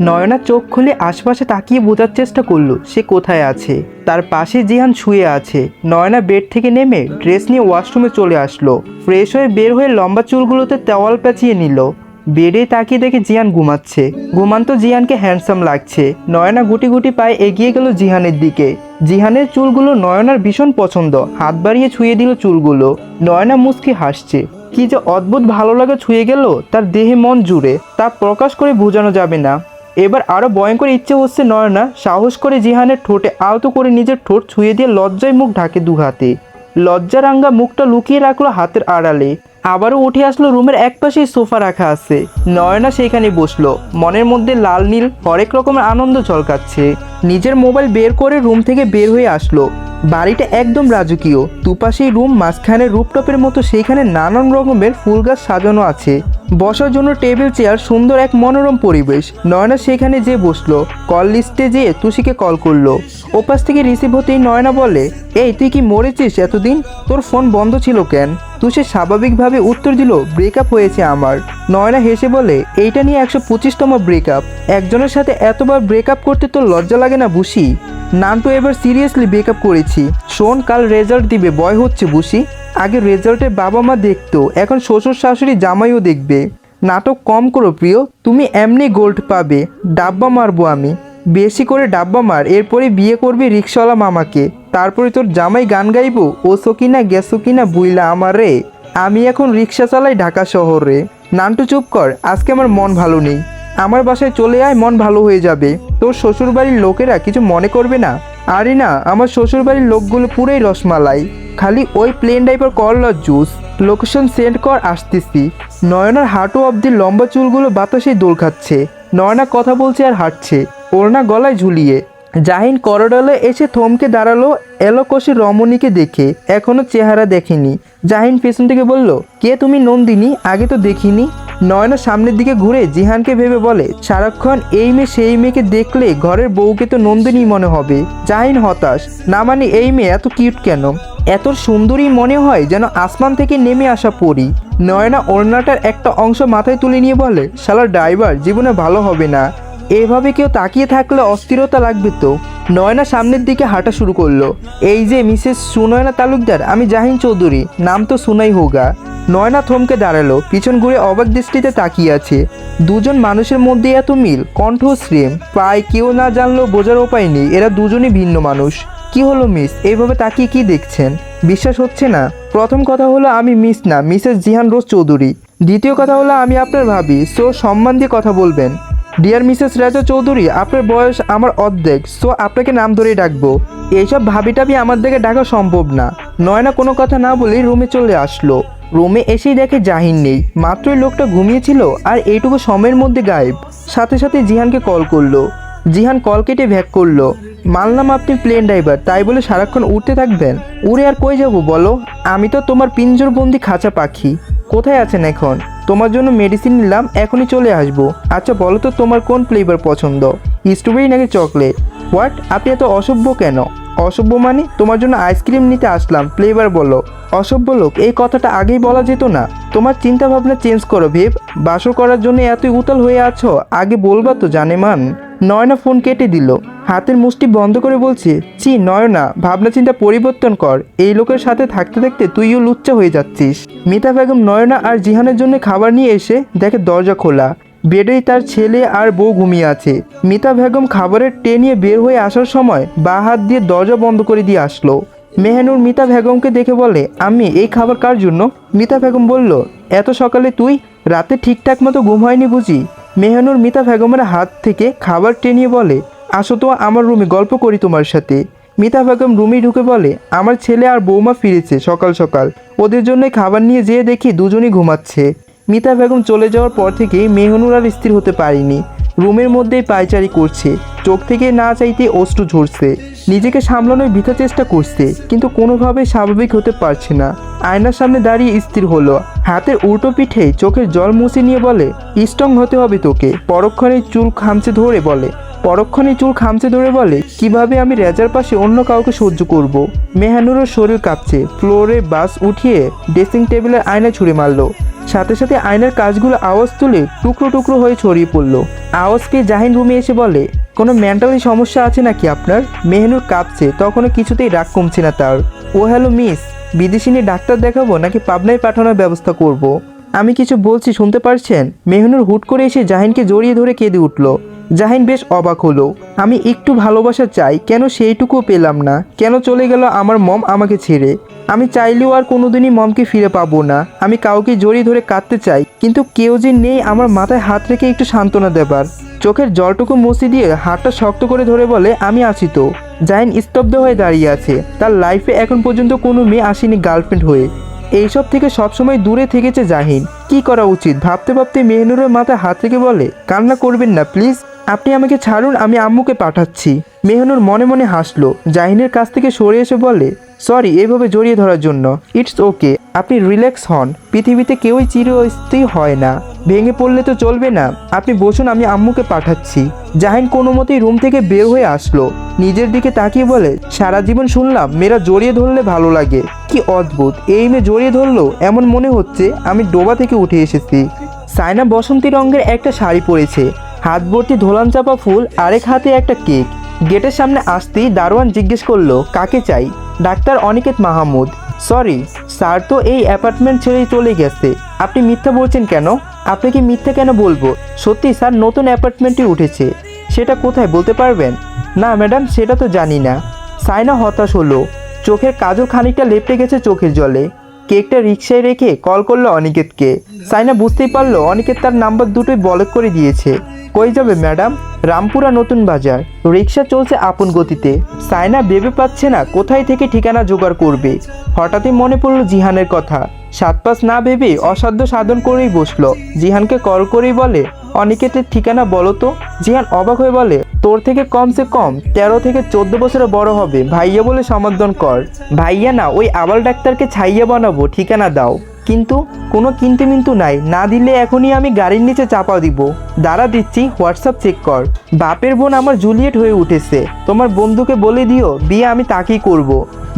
নয়না চোখ খুলে আশপাশে তাকিয়ে বোঝার চেষ্টা করল, সে কোথায় আছে? তার পাশে জিহান শুয়ে আছে। নয়না বেড থেকে নেমে ড্রেস নিয়ে ওয়াশরুমে চলে আসলো। ফ্রেশ হয়ে বের হয়ে লম্বা চুলগুলোতে তেওয়াল পেঁচিয়ে নিল। বেডে তাকিয়ে দেখে জিয়ান ঘুমাচ্ছে। ঘুমান্ত জিয়ানকে হ্যান্ডসাম লাগছে। নয়না গুটি গুটি পায়ে এগিয়ে গেল জিহানের দিকে। জিহানের চুলগুলো নয়নার ভীষণ পছন্দ। হাত বাড়িয়ে ছুঁয়ে দিল চুলগুলো। নয়না মুচকি হাসছে। কি যে অদ্ভুত ভালো লাগা ছুঁয়ে গেল, তার দেহে মন জুড়ে। তা প্রকাশ করে বোঝানো যাবে না। এবার আরও ভয়ঙ্কর ইচ্ছে হচ্ছে নয়না, সাহস করে জিহানের ঠোঁটে আলতো করে নিজের ঠোঁট ছুঁয়ে দিয়ে লজ্জায় মুখ ঢাকে দু হাতে। লজ্জারাঙ্গা মুখটা লুকিয়ে রাখল হাতের আড়ালে। আবারও উঠে আসলো রুমের এক পাশেই সোফা রাখা আছে। নয়না সেইখানে বসল। মনের মধ্যে লাল নীল হরেক রকমের আনন্দ ঝলকাচ্ছে। নিজের মোবাইল বের করে রুম থেকে বের হয়ে আসলো। বাড়িটা একদম রাজকীয়। দুপাশেই রুম, মাঝখানে রুপটপের মতো, সেইখানে নানান রকমের ফুল গাছ সাজানো আছে। বসার জন্য টেবিল, চেয়ার, সুন্দর এক মনোরম পরিবেশ। নয়না সেখানে যে বসল। কল লিস্টে যেয়ে তুষিকে কল করল। ওপাশ থেকে রিসিভ হতেই নয়না বলে, এই, তুই কি মরেছিস এতদিন? তোর ফোন বন্ধ ছিল কেন? তুষি স্বাভাবিকভাবে উত্তর দিল ব্রেকআপ হয়েছে আমার। নয়না হেসে বলে, এইটা নিয়ে একশো পঁচিশতম ব্রেকআপ একজনের সাথে এতবার ব্রেকআপ করতে তো লজ্জা লাগে না, বুসি? নান্টু এবার সিরিয়াসলি ব্রেকআপ করেছি। শোন, কাল রেজাল্ট দিবে বয় হচ্ছে, বুসি। আগে রেজাল্টে বাবা মা দেখতো, এখন শ্বশুর শাশুড়ি জামাইও দেখবে। নাটক কম করো প্রিয়, তুমি এমনি গোল্ড পাবে। ডাব্বা মারবো আমি। বেশি করে ডাব্বা মার এরপরে বিয়ে করবি রিক্সাওয়ালা মামাকে। তারপরে তোর জামাই গান গাইবো, ও কিনা গেছো কিনা বুইলা আমার রে। আমি এখন রিক্সা চালাই ঢাকা শহরে নান্টু, চুপ কর, আজকে আমার মন ভালো নেই। আমার বাসায় চলে আয়, মন ভালো হয়ে যাবে। তোর শ্বশুরবাড়ির লোকেরা কিছু মনে করবে না। আরে না, আমার শ্বশুরবাড়ির লোকগুলো পুরোই রসমালাই। খালি ওই প্লেন ডাইপার করলার জুস লোকেশন সেন্ড কর, আসতেছি। নয়নার হাঁটু অব্দি লম্বা চুলগুলো বাতাসে দোল খাচ্ছে। নয়না কথা বলছে আর হাঁটছে। ওড়না গলায় ঝুলিয়ে। জাহিন করডলে এসে থমকে দাঁড়াল এলোকশি রমণীকে দেখে। এখনও চেহারা দেখেনি। জাহিন পেছন থেকে বলল, কে তুমি নন্দিনী? আগে তো দেখিনি। নয়না সামনের দিকে ঘুরে জিহানকে ভেবে বলে, সারাক্ষণ এই মেয়ে সেই মেয়েকে দেখলে ঘরের বউকে তো নন্দিনী মনে হবে। জাহিন হতাশ, না মানে এই মেয়ে এত কিউট কেন? এত সুন্দরী মনে হয় যেন আসমান থেকে নেমে আসা পড়ি নয়না ওড়নাটার একটা অংশ মাথায় তুলে নিয়ে বলে শালার ড্রাইভার জীবনে ভালো হবে না। এভাবে কেউ তাকিয়ে থাকলে অস্থিরতা লাগবে তো। নয়না সামনের দিকে হাঁটা শুরু করল। এই যে মিসেস সুনয়না তালুকদার, আমি জাহিন চৌধুরী, নাম তো সুনাই হোগা। নয়না থমকে দাঁড়াল, পিছন ঘুরে অবাক দৃষ্টিতে তাকিয়ে আছে। দুজন মানুষের মধ্যে এত মিল কণ্ঠ শ্রেম প্রায় কেউ না জানলেও বোঝার উপায় নেই, এরা দুজনই ভিন্ন মানুষ। কি হলো মিস এইভাবে তাকিয়ে কি দেখছেন? বিশ্বাস হচ্ছে না। প্রথম কথা হলো আমি মিস না, মিসেস জিহান রোজ চৌধুরী। দ্বিতীয় কথা হলো আমি আপনার ভাবি, সো সম্মান দিয়ে কথা বলবেন। ডিয়ার মিসেস রাজা চৌধুরী আপনার বয়স আমার অর্ধেক সো আপনাকে নাম ধরেই ডাকবো। এইসব ভাবি টাবি আমার দিকে ডাকা সম্ভব না। নয়না কোনো কথা না বলেই রুমে চলে আসলো। রুমে এসেই দেখে জাহিন নেই। মাত্রই লোকটা ঘুমিয়েছিল আর এইটুকু সময়ের মধ্যে গায়েব। সাথে সাথে জিহানকে কল করল। জিহান কল কেটে ভ্যাক করল। মানলাম আপনি প্লেন ড্রাইভার, তাই বলে সারাক্ষণ উঠতে থাকবেন। উড়ে আর কই যাব বলো? আমি তো তোমার পিঞ্জরবন্দি খাঁচা পাখি। কোথায় আছেন এখন? তোমার জন্য মেডিসিন নিলাম, এখনই চলে আসব। আচ্ছা বলো তো তোমার কোন ফ্লেভার পছন্দ? স্ট্রবেরি নাকি চকলেট হোয়াট আপনি এত অসভ্য কেন? অসভ্য মানে তোমার জন্য আইসক্রিম নিতে আসলাম ফ্লেভার বলো। অসভ্য লোক, এই কথাটা আগেই বলা যেত না। তোমার চিন্তা ভাবনা চেঞ্জ করো, ভেব। বাসর করার জন্য এতই উতাল হয়ে আছো, আগে বলবা তো জানেমান নয়না ফোন কেটে দিল। হাতের মুষ্টি বন্ধ করে বলছে চি নয়না ভাবনা চিন্তা পরিবর্তন কর। এই লোকের সাথে থাকতে থাকতে তুইও লুচ্চা হয়ে যাচ্ছিস। মিতা বেগম নয়না আর জিহানের জন্য খাবার নিয়ে এসে দেখে দরজা খোলা। বেডেই তার ছেলে আর বউ ঘুমিয়ে আছে। মিতা বেগম খাবারের ট্রে নিয়ে বের হয়ে আসার সময় বা হাত দিয়ে দরজা বন্ধ করে দিয়ে আসলো। মেহনুর মিতা বেগমকে দেখে বলে আমি এই খাবার কার জন্য? মিতা বেগম বলল, এত সকালে তুই রাতে ঠিকঠাক মতো ঘুম হয়নি বুঝি? মেহনুর মিতা বেগমের হাত থেকে খাবার টেনিয়ে বলে আসো তো আমার রুমে গল্প করি তোমার সাথে। মিতা বেগম রুমে ঢুকে বলে, আমার ছেলে আর বৌমা ফিরেছে সকাল সকাল। ওদের জন্য খাবার নিয়ে যেয়ে দেখি দুজনই ঘুমাচ্ছে। মিতা বেগম চলে যাওয়ার পর থেকেই মেহনুর আর স্থির হতে পারিনি। রুমের মধ্যেই পায়চারি করছে। চোখ থেকে না চাইতে অশ্রু ঝরছে। নিজেকে সামলানোর বৃথা চেষ্টা করছে, কিন্তু কোনোভাবে স্বাভাবিক হতে পারছে না। আয়নার সামনে দাঁড়িয়ে স্থির হলো। হাতের উল্টো পিঠে চোখের জল মুছে নিয়ে বলে, স্ট্রং হতে হবে তোকে। পরক্ষণে চুল খামচে ধরে বলে পরক্ষণে চুল খামচে ধরে বলে, কীভাবে আমি রেজার পাশে অন্য কাউকে সহ্য করব। মেহানুরের শরীর কাঁপছে। ফ্লোরে বাস উঠিয়ে ড্রেসিং টেবিলের আয়না ছুঁড়ে মারলো। সাথে সাথে আয়নার কাজগুলো আওয়াজ তুলে টুকরো টুকরো হয়ে ছড়িয়ে পড়ল। আওয়াজ পেয়ে জাহিন রুমে এসে বলে, কোনো মেন্টালি সমস্যা আছে নাকি আপনার? মেহনুর কাঁপছে। তখনও কিছুতেই রাগ কমছে না তার। ও হ্যালো, মিস, বিদেশি নিয়ে ডাক্তার দেখাবো নাকি পাবনায় পাঠানোর ব্যবস্থা করব। আমি কিছু বলছি, শুনতে পারছেন? মেহনুর হুট করে এসে জাহিনকে জড়িয়ে ধরে কেঁদে উঠল। জাহিন বেশ অবাক হলো, আমি একটু ভালোবাসা চাই, কেন সেইটুকুও পেলাম না? কেন চলে গেল আমার মম আমাকে ছেড়ে? আমি চাইলেও আর কোনোদিনই মমকে ফিরে পাবো না। আমি কাউকে জড়িয়ে ধরে কাঁদতে চাই, কিন্তু কেউ যে নেই আমার মাথায় হাত রেখে একটু সান্ত্বনা দেবার। চোখের জলটুকু মুছে দিয়ে হাতটা শক্ত করে ধরে বলে, আমি আছি তো। জাহিন স্তব্ধ হয়ে দাঁড়িয়ে আছে। তার লাইফে এখন পর্যন্ত কোনো মেয়ে আসেনি গার্লফ্রেন্ড হয়ে। এইসব থেকে সবসময় দূরে থেকেছে জাহিন। কি করা উচিত? ভাবতে ভাবতে মেহনুরের মাথায় হাত রেখে বলে, কান্না করবেন না, প্লিজ। আপনি আমাকে ছাড়ুন, আমি আম্মুকে পাঠাচ্ছি। মেহনুর মনে মনে হাসলো। জাহিনের কাছ থেকে সরে এসে বলে সরি এভাবে জড়িয়ে ধরার জন্য। ইটস ওকে আপনি রিল্যাক্স হন। পৃথিবীতে কেউই চিরস্থায়ী হয় না। ভেঙে পড়লে তো চলবে না। আপনি বসুন, আমি আম্মুকে পাঠাচ্ছি। জাহিন কোনো মতেই রুম থেকে বের হয়ে আসলো। নিজের দিকে তাকিয়ে বলে, সারা জীবন শুনলাম মেয়েরা জড়িয়ে ধরলে ভালো লাগে। কি অদ্ভুত। এই মেয়ে জড়িয়ে ধরলো, এমন মনে হচ্ছে আমি ডোবা থেকে উঠে এসেছি। সাইনা বসন্তী রঙের একটা শাড়ি পরেছে। হাত ভর্তি ধোলান চাপা ফুল, আরেক হাতে একটা কেক। গেটের সামনে আসতেই দারোয়ান জিজ্ঞেস করল, কাকে চাই? Doctor Aniket Mahmud, sorry, sir তো এই অ্যাপার্টমেন্ট ছেড়েই চলে গেছে। আপনি মিথ্যা বলছেন কেন? আপনি কি মিথ্যা কেন বলব? সত্যি, স্যার, নতুন অ্যাপার্টমেন্টে উঠেছে। সেটা কোথায় বলতে পারবেন? না, ম্যাডাম, সেটা তো জানি না। সাইনা হতাশ হলো। চোখের কাজল খানিকটা লেপটে গেছে চোখের জলে। কেকটা রিক্সায় রেখে কল করল অনিকেতকে। সাইনা বুঝতেই পারল অনিকেত তার নাম্বার দুটোই বলক করে দিয়েছে। কই যাবে ম্যাডাম? রামপুরা নতুন বাজার। রিক্সা চলছে আপন গতিতে। সাইনা ভেবে পাচ্ছে না কোথায় থেকে ঠিকানা জোগাড় করবে। হঠাৎই মনে পড়ল জিহানের কথা। সাত পাঁচ না ভেবে অসাধ্য সাধন করেই বসল। জিহানকে কল করেই বলে, অনিকেতের ঠিকানা বলো তো। জিহান অবাক হয়ে বলে তোর থেকে কমসে কম তেরো থেকে চোদ্দ বছরে বড় হবে। ভাইয়া বলে সমর্থন কর। ভাইয়া না, ওই আবাল ডাক্তারকে ছাইয়া বানাবো, ঠিকানা দাও। কিন্তু কোনো কিন্তু মিন্তু নাই, না দিলে এখনই আমি গাড়ির নিচে চাপা দিব। দাঁড়া দিচ্ছি, হোয়াটসঅ্যাপ চেক কর। বাপের বোন আমার জুলিয়েট হয়ে উঠেছে। তোমার বন্ধুকে বলে দিও, বিয়ে আমি তাকেই করব।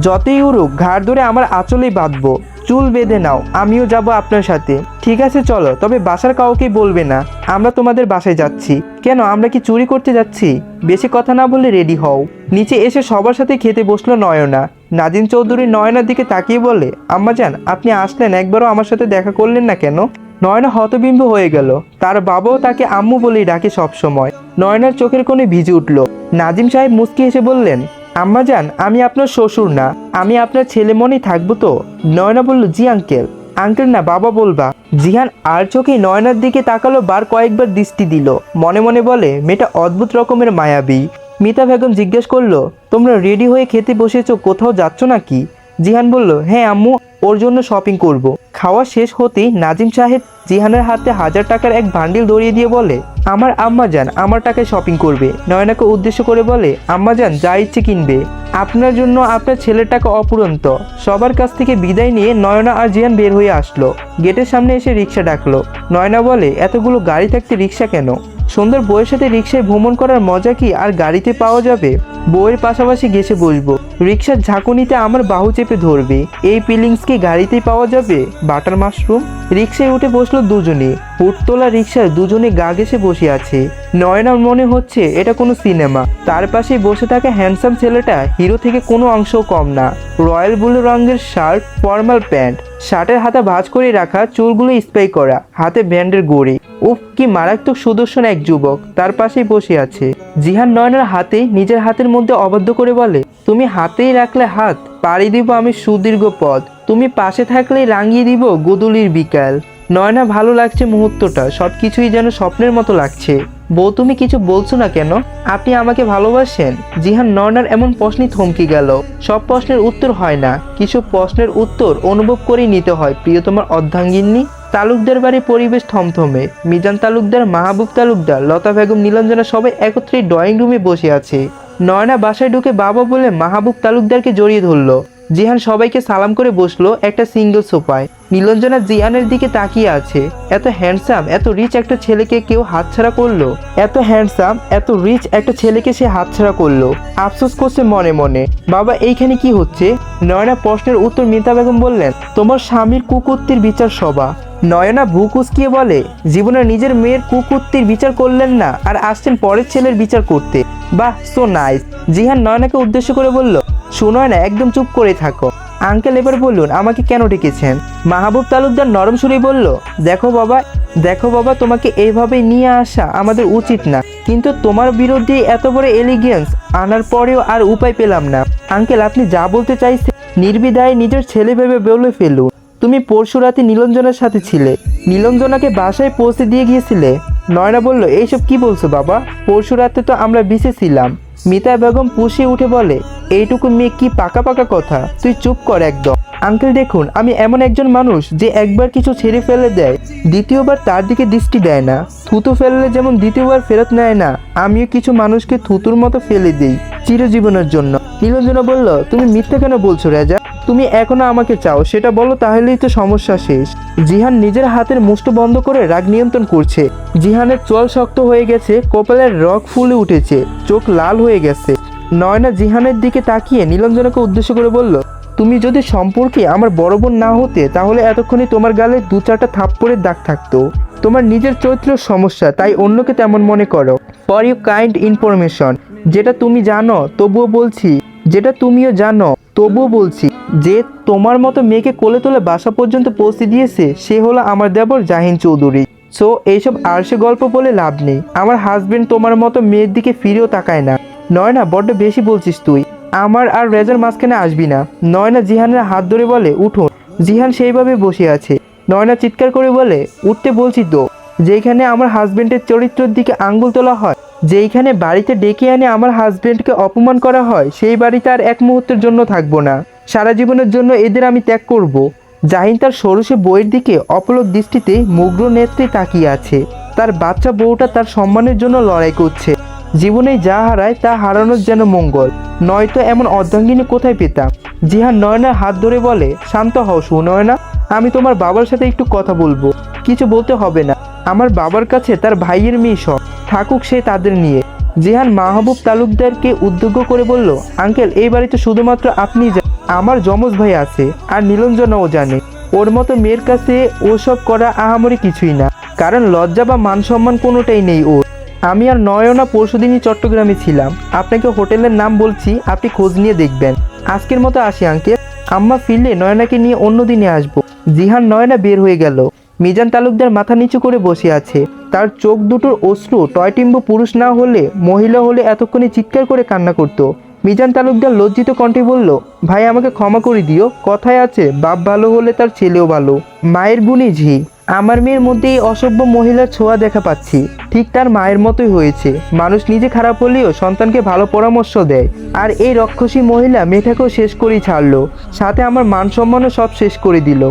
যতই উড়ুক, ঘাড় ধরে আমার আঁচলেই বাঁধবো। চুল বেঁধে নাও, আমিও যাব আপনার সাথে। ঠিক আছে, চলো, তবে বাসার কাউকে বলবে না। আমরা তোমাদের বাসায় যাচ্ছি। কেন, আমরা কি চুরি করতে যাচ্ছি? বেশি কথা না বলে রেডি হও। নিচে এসে সবার সাথে খেতে বসল নয়না। নাজিম চৌধুরী নয়নার দিকে তাকিয়ে বলে আম্মাজান আপনি আসলেন, একবারও আমার সাথে দেখা করলেন না কেন? নয়না হতবিম্ব হয়ে গেল। তার বাবাও তাকে আম্মু বলেই ডাকে সবসময়। নয়নার চোখের কোণে ভিজে উঠল। নাজিম সাহেব মুস্কি এসে বললেন আম্মাজান আমি আপনার শ্বশুর না, আমি আপনার ছেলে মনেই থাকব তো? নয়না বলল, জি আঙ্কেল আঙ্কেল না, বাবা বলবা। জিহান আর চোখে নয়নার দিকে তাকালো, বার কয়েকবার দৃষ্টি দিল। মনে মনে বলে, মেয়েটা অদ্ভুত রকমের মায়াবী। মিতা বেগম জিজ্ঞেস করল, তোমরা রেডি হয়ে খেতে বসেছো, কোথাও যাচ্ছ নাকি? জিহান বলল হ্যাঁ আম্মু। ওর জন্য শপিং করব। খাওয়া শেষ হতেই নাজিম সাহেব জিহানের হাতে হাজার টাকার এক বান্ডিল ধরিয়ে দিয়ে বলে, আমার আম্মা যান, আমার টাকায় শপিং করবে। নয়নাকে উদ্দেশ্য করে বলে, আম্মা যান, যা ইচ্ছে কিনবে। আপনার জন্য আপনার ছেলের টাকা অপুরন্ত। সবার কাছ থেকে বিদায় নিয়ে নয়না আর জিয়ান বের হয়ে আসলো। গেটের সামনে এসে রিক্সা ডাকলো। নয়না বলে, এতগুলো গাড়ি থাকতে রিক্সা কেন? সুন্দর বউয়ের সাথে রিক্সায় ভ্রমণ করার মজা কি আর গাড়িতে পাওয়া যাবে? বউয়ের পাশাপাশি গেছে বসবো। রিক্সার ঝাঁকুনিতে আমার বাহু চেপে ধরবে। এই ফিলিংস কি গাড়িতেই পাওয়া যাবে? Butter mushroom? রিক্সায় উঠে বসল দুজনে। হুটতোলা রিক্সায় দুজনে গা ঘেসে বসে আছে। নয়নার মনে হচ্ছে এটা কোনো সিনেমা। তার পাশে বসে থাকা হ্যান্ডসাম ছেলেটা হিরো থেকে কোনো অংশও কম না। রয়্যাল ব্লু রঙের শার্ট, ফর্মাল প্যান্ট। শার্টের হাতে ভাঁজ করে রাখা চুলগুলো স্প্রে করা, হাতে ব্যান্ডের গড়ি। উফ, কি মারাত্মক সুদর্শন এক যুবক, তার পাশেই বসে আছে। জিহান নয়নার হাতে নিজের হাতের মধ্যে অবদ্ধ করে বলে, তুমি হাতেই রাখলে হাত, পাড়ি দিব আমি সুদীর্ঘ পথ। তুমি পাশে থাকলেই রাঙিয়ে দিব গোদুলির বিকাল। নয়না, ভালো লাগছে মুহূর্তটা সব কিছুই যেন স্বপ্নের মতো লাগছে। বউ, তুমি কিছু বলছো না কেন? আপনি আমাকে ভালোবাসেন। জিহান নয়নার এমন প্রশ্নই থমকে গেল। সব প্রশ্নের উত্তর হয় না। কিছু প্রশ্নের উত্তর অনুভব করেই নিতে হয় প্রিয় তোমার অর্ধাঙ্গিনী। তালুকদার বাড়ির পরিবেশ থমথমে। মিজান তালুকদার, মাহবুব তালুকদার, লতা বেগম, নীলঞ্জনা সবাই একত্রে ড্রয়িং রুমে বসে আছে। নয়না বাসায় ঢুকে বাবা বলে মাহবুব তালুকদারকে জড়িয়ে ধরলো। জিহান সবাইকে সালাম করে বসল একটা সিঙ্গেল সোফায়। নীলঞ্জনা জিহানের দিকে তাকিয়ে আছে। এত হ্যান্ডসাম, এত রিচ একটা ছেলেকে কেউ হাতছাড়া করল? এত হ্যান্ডসাম, এত রিচ একটা ছেলেকে সে হাতছাড়া করল? আফসোস করছে মনে মনে। বাবা, এইখানে কি হচ্ছে? নয়না প্রশ্নের উত্তর মিতা বেগম বললেন, তোমার স্বামীর কুকুত্তির বিচার সভা। নয়না ভূ কুচকিয়ে বলে, জীবনে নিজের মেয়ের কুকুত্তির বিচার করলেন না, আর আসছেন পরের ছেলের বিচার করতে। বাহ সো নাইস জিহান নয়নাকে উদ্দেশ্য করে বলল শুনয় না একদম চুপ করে থাকো। আঙ্কেল এবার বলুন আমাকে কেন ডেকেছেন? মাহবুব তালুকদার নরম সুরেই বলল, দেখো বাবা দেখো বাবা, তোমাকে এইভাবে নিয়ে আসা আমাদের উচিত না। কিন্তু তোমার বিরুদ্ধে এত বড় এলিগেন্স আনার পরেও আর উপায় পেলাম না। আঙ্কেল, আপনি যা বলতে চাইছেন নির্বিধায় নিজের ছেলে ভেবে বলে ফেলুন। তুমি পরশু রাতে নীলঞ্জনার সাথে ছিলে। নীলঞ্জনাকে বাসায় পৌঁছে দিয়ে গিয়েছিলে। নয়না বলল, এইসব কি বলছো বাবা? পরশু রাতে তো আমরা বিসে ছিলাম। মিতা বেগম পুষে উঠে বলে, এইটুকু মেয়ে কি পাকা পাকা কথা? তুই চুপ কর একদম। আঙ্কেল, দেখুন, আমি এমন একজন মানুষ যে একবার কিছু ছেড়ে ফেলে দেয়, দ্বিতীয়বার তার দিকে দৃষ্টি দেয় না। থুতু ফেললে যেমন দ্বিতীয়বার ফেরত নেয় না, আমিও কিছু মানুষকে থুতুর মতো ফেলে দিই চিরজীবনের জন্য। নীলঞ্জনা বলল, তুমি মিথ্যা কেন বলছো, রেজা? তুমি এখনও আমাকে চাও, সেটা বলো তাহলেই তো সমস্যা শেষ। জিহান নিজের হাতের মুষ্ট বন্ধ করে রাগ নিয়ন্ত্রণ করছে। জিহানের চল শক্ত হয়ে গেছে, কপালের রক ফুলে উঠেছে, চোখ লাল হয়ে গেছে। নয়না জিহানের দিকে তাকিয়ে নীলঞ্জনাকে উদ্দেশ্য করে বলল, তুমি যদি সম্পর্কে আমার বড় বোন না হতে, তাহলে এতক্ষণে তোমার গালে দু চারটা থাপ্পড়ের দাগ থাকতো। তোমার নিজের চরিত্র সমস্যা, তাই অন্যকে তেমন মনে করো। ফর ইউ কাইন্ড ইনফরমেশন যেটা তুমি জানো, তবুও বলছি, যেটা তুমিও জানো, তবুও বলছি। যে তোমার মতো মেয়েকে কোলে তোলে বাসা পর্যন্ত পৌঁছে দিয়েছে, সে হলো আমার দেবর জাহিন চৌধুরী। সো এইসব আরশে গল্প বলে লাভ নেই। আমার হাজবেন্ড তোমার মতো মেয়ের দিকে ফিরেও তাকায় না। নয়না বড্ড বেশি বলছিস তুই। আমার আর রেজার মাঝখানে আসবি না। নয়না জিহানের হাত ধরে বলে, উঠুন। জিহান সেইভাবে বসে আছে। নয়না চিৎকার করে বলে, উঠতে বলছি তো। যেখানে আমার হাজবেন্ডের চরিত্রের দিকে আঙ্গুল তোলা হয়, যেইখানে বাড়িতে ডেকে আনে আমার হাজবেন্ডকে অপমান করা হয়, সেই বাড়িতে আর এক মুহূর্তের জন্য থাকব না। সারা জীবনের জন্য এদের আমি ত্যাগ করব। জাহিন তার সরষে বইয়ের দিকে অপলক দৃষ্টিতে মুগ্র নেত্রে তাকিয়ে আছে। তার বাচ্চা বউটা তার সম্মানের জন্য লড়াই করছে। জীবনে যা হারায় তা হারানোর যেন মঙ্গল। নয়তো এমন অর্ধাঙ্গিনী কোথায় পেতাম? জিহান নয়নার হাত ধরে বলে, শান্ত হও সুনয়না আমি তোমার বাবার সাথে একটু কথা বলব। কিছু বলতে হবে না। আমার বাবার কাছে তার ভাইয়ের মেয়ে সব। থাকুক সে তাদের নিয়ে। জিহান মাহবুব তালুকদারকে উদ্যোগ করে বলল, আঙ্কেল, এই বাড়িতে শুধুমাত্র আপনি আমার যমজ ভাই আছে আর নীলঞ্জনাও জানে। ওর মতো মেয়ের কাছে ওসব করা আহামরি কিছুই না। কারণ লজ্জা বা মান সম্মান কোনোটাই নেই ওর। আমি আর নয়না পরশুদিনই চট্টগ্রামে ছিলাম। আপনাকে হোটেলের নাম বলছি, আপনি খোঁজ নিয়ে দেখবেন। আজকের মতো আসি, আঙ্কেল। আম্মা ফিরলে নয়নাকে নিয়ে অন্য দিনে আসব। জিহান নয়না বের হয়ে গেল। মিজান তালুকদার মাথা নিচু করে বসে আছে। তার চোখ দুটোর অশ্রু, টয়টিম্ব পুরুষ না হলে মহিলা হলে এতক্ষণে চিৎকার করে কান্না করতো। মিজান তালুকদার লজ্জিত কণ্ঠে বলল, ভাই, আমাকে ক্ষমা করে দিও। কথায় আছে, বাপ ভালো হলে তার ছেলেও ভালো। মায়ের গুণই ঝি। আমার মেয়ের মধ্যে এই অসভ্য মহিলার ছোঁয়া দেখা পাচ্ছি। ঠিক তার মায়ের মতোই হয়েছে। মানুষ নিজে খারাপ হলেও সন্তানকে ভালো পরামর্শ দেয়। আর এই রক্ষসী মহিলা মেয়েটাকেও শেষ করেই ছাড়লো। সাথে আমার মান সম্মানও সব শেষ করে দিল।